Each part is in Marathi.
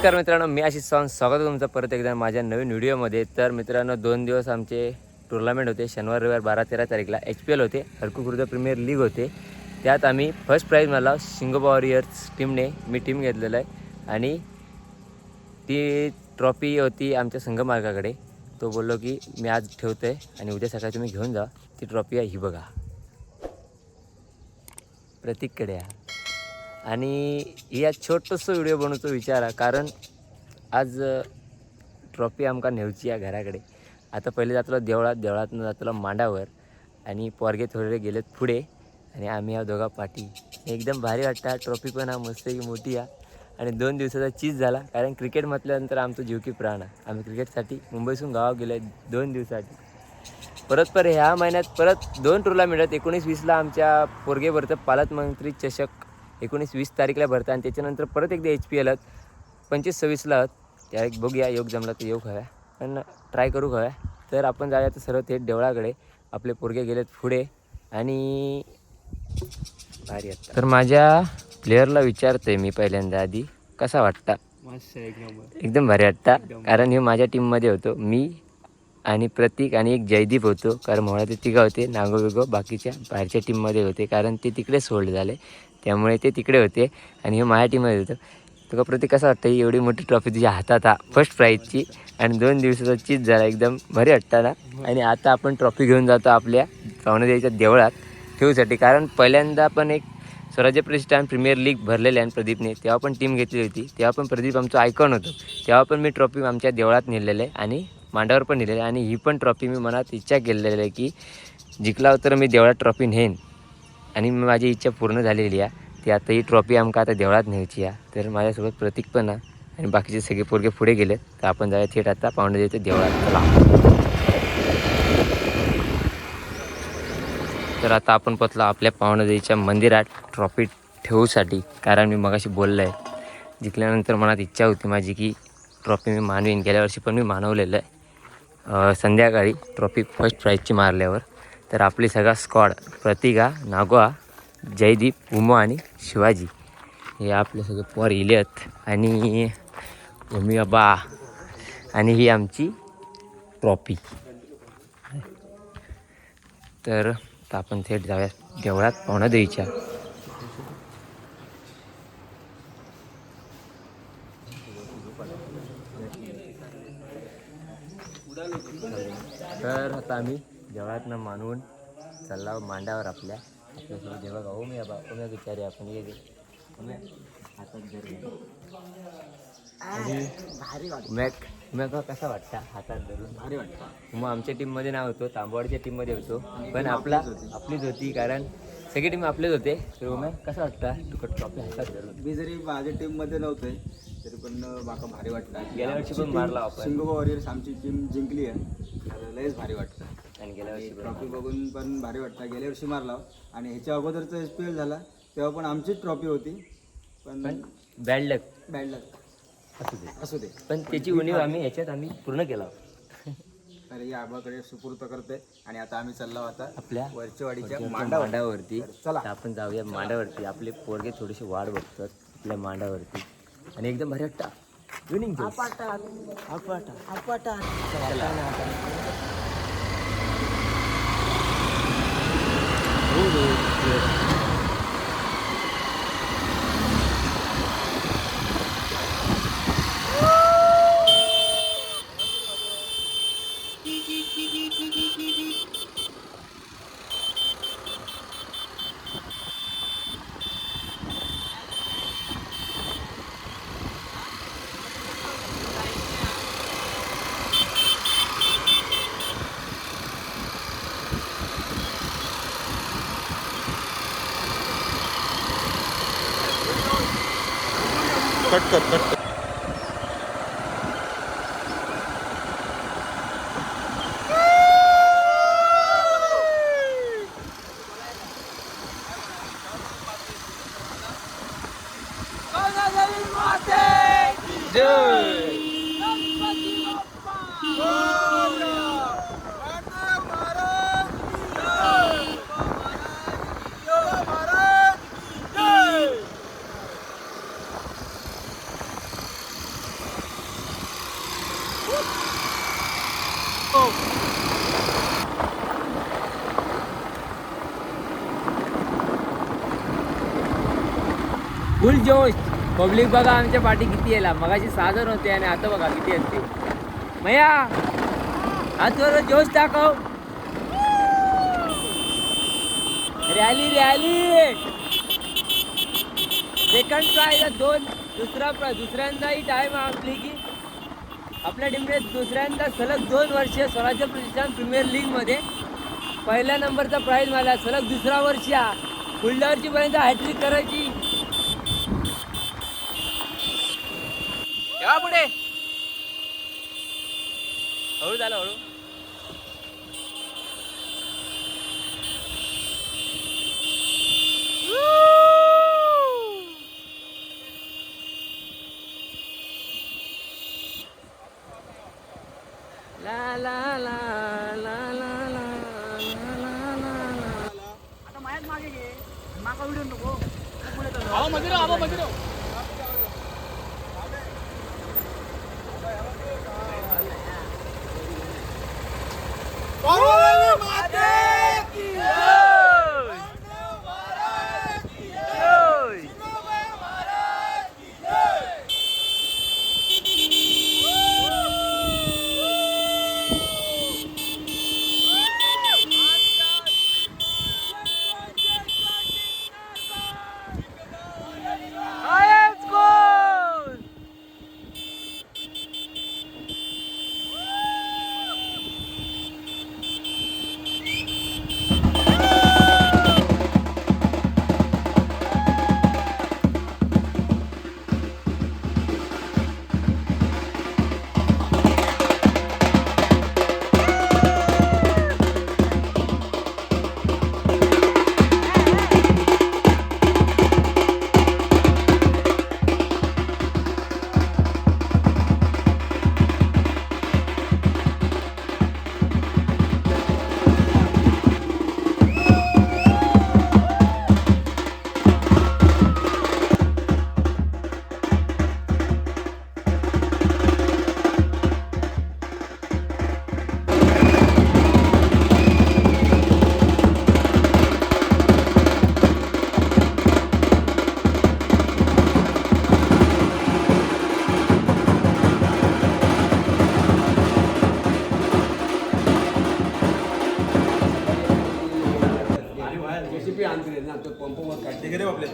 नमस्कार मित्रांनो मी आशिष सॉन स्वागत आहे तुमचं परत एकदा माझ्या नवीन व्हिडिओमध्ये. तर मित्रांनो दोन दिवस आमचे टुर्नामेंट होते. शनिवार रविवार बारा तेरा तारीखला एच पी एल होते. हरकू प्रीमियर लीग होते. त्यात आम्ही फर्स्ट प्राईज मला शिंगोबा वॉरियर्स टीमने मी टीम घेतलेलं आहे. आणि ती ट्रॉफी होती आमच्या संघमार्गाकडे. तो बोललो की मी आज ठेवतो आहे आणि उद्या सकाळी तुम्ही घेऊन जा. ती ट्रॉफी आहे ही बघा. प्रतीककडे आहे आणि या छोटंसं व्हिडिओ बनवचो विचारा कारण आज ट्रॉफी आमका नेवची या घराकडे. आता पहिले जातलो देवळात देवळातनं जातलो मांडावर आणि पोरगे थोडे गेलेत पुढे आणि आम्ही या दोघा पाठी. एकदम भारी वाटतं ट्रॉफी पण हा मस्त की मोठी आहे. आणि दोन दिवसाचा चीज झाला कारण क्रिकेट म्हटल्यानंतर आमचं जीव की प्राण आहे. आम्ही क्रिकेटसाठी मुंबईसून गावात गेलो आहे दोन दिवसासाठी परत पर ह्या महिन्यात परत दोन टुर्नामेंट आहेत. एकोणीस वीसला आमच्या पोरगेवरचं पालकमंत्री चषक एकोणीस वीस तारीखला भरतं आणि त्याच्यानंतर परत एकदा एच पी एल पंचवीस सव्वीसला आहेत त्या एक बघूया योग जमला तर योग हव्या पण ट्राय करू हव्या तर आपण जाऊया तर सर्व थेट देवळाकडे. आपले पोरगे गेलेत पुढे. आणि भारी आहेत तर माझ्या प्लेअरला विचारतोय मी पहिल्यांदा आधी. कसा वाटता? एकदम भारी. वाटता. कारण हे माझ्या टीममध्ये होतो. मी आणि प्रतीक आणि एक जयदीप होतो. कारण मुळात ते तिघं होते. नागो बिगो बाकीच्या बाहेरच्या टीममध्ये होते. कारण ते तिकडे सोल्ड झाले. त्यामुळे ते तिकडे होते आणि हे माझ्या टीममध्ये होतं. तुका प्रतीक कसं वाटतं ही एवढी मोठी ट्रॉफी तुझ्या हातात हा फर्स्ट प्राईजची आणि दोन दिवसाचा चीज झाला एकदम भारी हट्टाला आणि आता आपण ट्रॉफी घेऊन जातो आपल्या पावणेदेवीच्या देवळात ठेवूसाठी. कारण पहिल्यांदा पण एक स्वराज्य प्रतिष्ठान प्रीमियर लीग भरलेले आहे प्रदीपने. तेव्हा पण टीम घेतली होती. तेव्हा पण प्रदीप आमचं आयकॉन होतं. तेव्हा पण मी ट्रॉफी आमच्या देवळात नेलेलं आहे आणि मांडावर पण नेलेलं आहे. आणि ही पण ट्रॉफी मी मनात इच्छा केलेली आहे की जिंकला तर मी देवळात ट्रॉफी नेईन. आणि मी माझी इच्छा पूर्ण झालेली आहे. ती आता ही ट्रॉफी आमका आता देवळात न्यायची आहे. तर माझ्यासोबत प्रतीक पण आहे. आणि बाकीचे सगळे पोरगे पुढे गेले तर आपण जाऊया थेट आता. पाहुणे देवळात. चला. तर आता आपण पोचलो आपल्या पावणदेवीच्या मंदिरात ट्रॉफी ठेवूसाठी. कारण मी मगाशी बोललो आहे जिंकल्यानंतर मनात इच्छा होती माझी की ट्रॉफी मी मानवीन. गेल्या वर्षी पण मी मानवलेलं आहे. संध्याकाळी ट्रॉफी फर्स्ट प्राईजची मारल्यावर. तर आपली सगळा स्क्वॉड प्रतिका नागोआ जयदीप उमा आणि शिवाजी. हे आपले सगळे पोर इले आहेत आणि उमी अबा आणि ही आमची ट्रॉफी. तर आता आपण थेट जाऊया देवळात पाहुणा द्यायच्या तर आता आम्ही देवळातनं मानवून चालला मांडावर आपल्या. आपल्यासोबत देवा गाऊ मी बा ओम्या विचारे आपण ये हातात धर. आणि उम्याक उम्याक कसा वाटता हातात धरून? भारी वाटतं. मग आमच्या टीममध्ये नाव होतो तांबवाडच्या टीममध्ये होतो. पण आपला आपलीच होती कारण सगळी टीम आपलेच होते. तर उम्या कसा वाटता? तुकट ट्रॉफी हातात धरून. मी जरी माझ्या टीममध्ये नव्हते तरी पण माका भारी वाटतं गेल्या वर्षी पण मारला आपण. सिंगोबा वॉरियर्स आमची टीम जिंकली आहे. लयच भारी वाटतं. आणि गेल्या वर्षी पण ट्रॉफी बघून पण भारी वाटतं. गेल्या वर्षी मारला आणि ह्याच्या अगोदरचा एस पी एल झाला तेव्हा पण आमचीच ट्रॉफी होती. पण पण बॅड लक बॅड लक असू दे. असू दे. पण त्याची उणीव आम्ही ह्याच्यात आम्ही पूर्ण केला तर या आबाकडे सुपूर्त करते आणि आता आम्ही चाललो आता आपल्या वरचेवाडीच्या मांडावर. मांडावरती. चला. आपण जाऊया मांडावरती. आपले पोरगे थोडेसे वाढ बघतात आपल्या मांडावरती. आणि एकदम भारी वाटतं. Winning 就是 tak tak tak. tak. Dude! शकतो फुल जोश. पब्लिक बघा आमच्या पाठी किती यायला. मगाशी सहा होते आणि आता बघा किती असते. मया हातवर जोश दाखव रॅली रॅली. सेकंड प्राईज दोन दुसरा दुसऱ्यांदाही टाईम आपली की. आपल्या टीमने दुसऱ्यांदा सलग दोन वर्ष स्वराज्य प्रतिष्ठान प्रीमियर लीगमध्ये पहिल्या नंबरचा प्राईज मिळाला सलग दुसरा वर्ष हा. पुढल्या वर्षीपर्यंत हॅट्रिक करायची पुढे. हळू झालं हळू. का वीडियो नको आओ मंदिर आओ मंदिर भी ऑन ना तो पंप वर काढते गेले आपले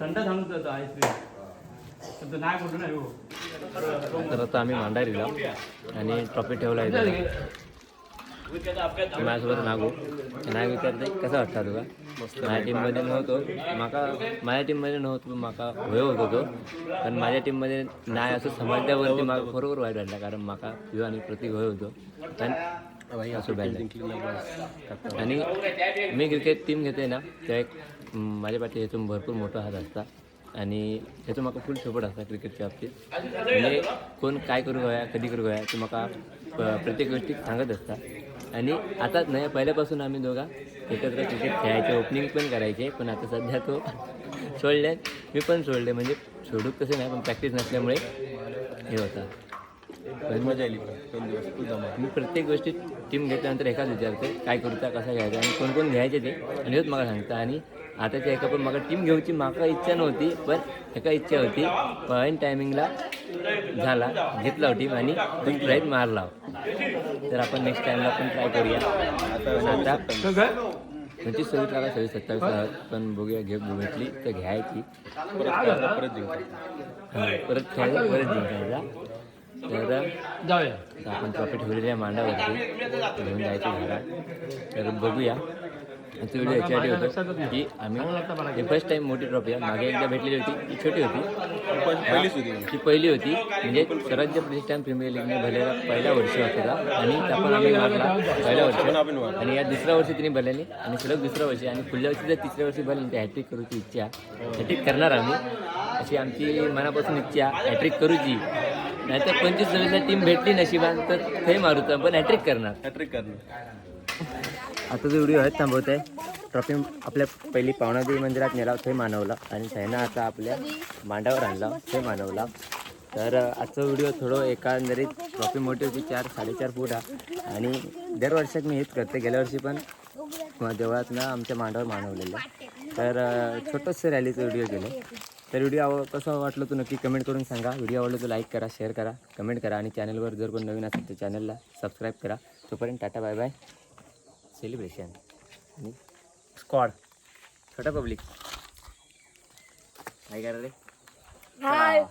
थंड थांबून जातो आईस्क्रीम तर नाही बोलतो ना तर आता आम्ही मांडायला आणि ट्रॉफी ठेवला आहे माझ्यासोबत नागू. नाग विचारते कसं वाटतं तुला? माझ्या टीममध्ये नव्हतो. माका माझ्या टीममध्ये नव्हतो माका होय होत होतो. पण माझ्या टीममध्ये नाही असं समजल्यावरती मला बरोबर वाईट वाटलं कारण माका ह्यो आणि प्रतीक भय होतो. आणि असं बॅड आणि मी क्रिकेट टीम घेते ना त्या एक माझ्या पाठी ह्यातून भरपूर मोठा हात असता. आणि ह्याचं म्हाका फुल सपोर्ट असता क्रिकेटच्या बाबतीत. म्हणजे कोण काय करू गोया कधी करू गोया ते म्हाका प- प्रत्येक गोष्टी सांगत असता. आणि आता नाही पहिल्यापासून आम्ही दोघा एकत्र क्रिकेट खेळायचे ओपनिंग पण करायचे पण आता सध्या तो सोडले मी पण सोडले म्हणजे सोडूक तसे नाही पण प्रॅक्टिस नसल्यामुळे हे होता. पण मजा आली मी प्रत्येक गोष्टी टीम घेतल्यानंतर एकाच विचारते काय करूचा कसा घ्यायचा आणि कोण कोण घ्यायचे ते आणि हेच मला सांगता. आणि आताच्या एका पण म्हाका टीम घेऊची म्हाका इच्छा नव्हती पण एका इच्छा होती. पण टायमिंगला झाला घेतला टीम आणि ट्राईट मारला. तर आपण नेक्स्ट टाइमला पण ट्राय करूया. आता पंचवीस सव्वीस लागा सव्वीस सत्तावीस लागा पण बघूया घे भेटली तर घ्यायची परत हा, परत खेळायला परत जिंकायचा. तर आपण ठेवलेली आहे मांडावरती. घेऊन जायचं घरात. तर बघूया. आमचा व्हिडिओ याच्यासाठी होतो. की आम्ही फर्स्ट टाइम मोठी ट्रॉफी आहे. मागे एकदा भेटलेली होती. ती छोटी होती. ती पहिली होती. म्हणजे स्वराज्य प्रतिष्ठान प्रीमियर लीगने भरलेला पहिला वर्ष होता. आणि त्या पण आम्ही मारला पहिल्या वर्ष. आणि या दुसऱ्या वर्षी तिने भरलेली. आणि सलग दुसऱ्या वर्षी आणि पुढल्या वर्षी जर तिसऱ्या वर्षी भरली तर हॅट्रिक करूची इच्छा. हॅट्रिक करणार आम्ही. अशी आमची मनापासून इच्छा. हॅट्रिक करूची. नाहीतर पंचवीस सव्वीसला टीम भेटली नशिबान तर ते मारूचा. पण हॅट्रिक करणार. हॅट्रिक करणार. आता जो व्हिडिओ आहे थांबवत. आहे ट्रॉफी आपल्या पहिली पावणादेवी मंदिरात नेला ते मानवला. आणि त्यांना आता आपल्या मांडावर आणला ते मानवला. तर आजचा व्हिडिओ थोडं एकंदरीत ट्रॉफी मोठी होती चार साडेचार फूट आणि दरवर्षात मी हेच करते. गेल्या वर्षी पण देवळातनं आमच्या मांडावर मानवलेलं. तर छोटंसं रॅलीचं व्हिडिओ केलं. तर व्हिडिओ आव कसं वाटलं तो नक्की कमेंट करून सांगा. व्हिडिओ आवडलं तर लाईक करा शेअर करा कमेंट करा. आणि चॅनलवर जर कोण नवीन असेल तर चॅनलला सबस्क्राईब करा. तोपर्यंत टाटा बाय बाय. सेलिब्रेशन. आणि स्क्वॉड छोटा पब्लिक. काय करा रे हाय